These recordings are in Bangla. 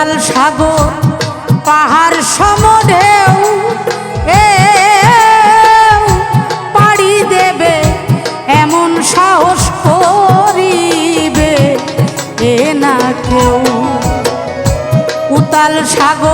বিশাল সাগর, পাহাড় সমদেও এ পাড়ি দেবে, এমন সাহস করিবে এ না কেউ। উতাল সাগর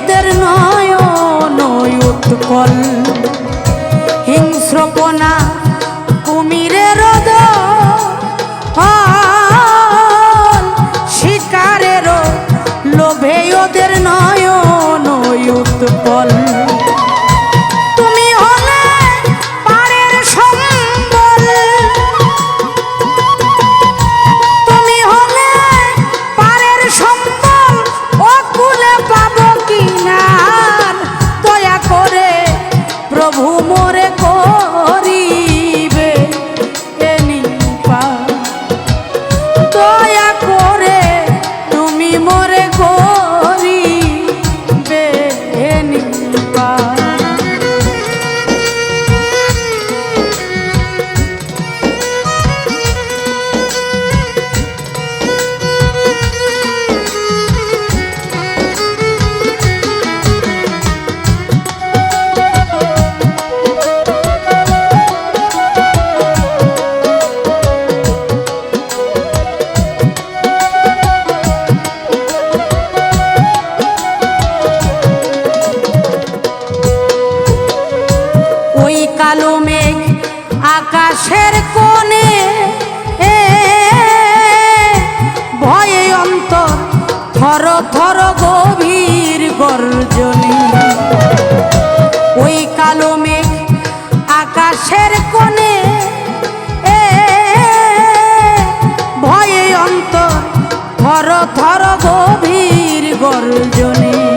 তাদের নয় নয় উৎকল হিংস্র ঝড় গভীর গর্জনে। ওই কালো মেঘ আকাশের কোণে ভয়ে অন্তর ধর থর গভীর গর্জনে।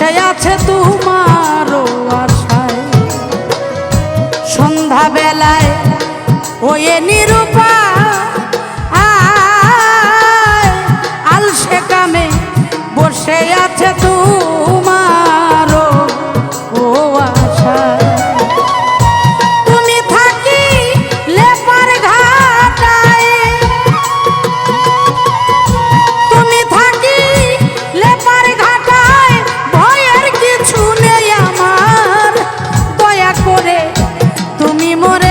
ভেসে আছে তোমারও আশায়। সন্ধ্যাবেলায় ওয়ে নির তুমি মোরে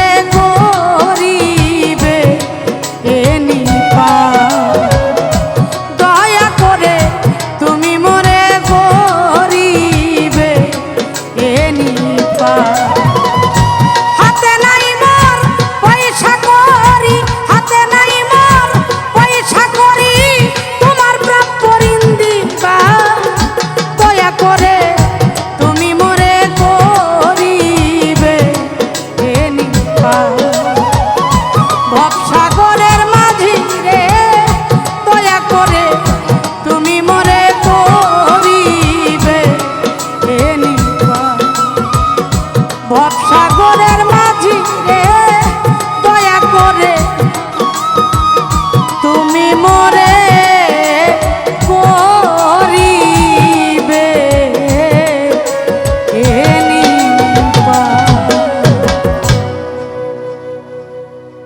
smile.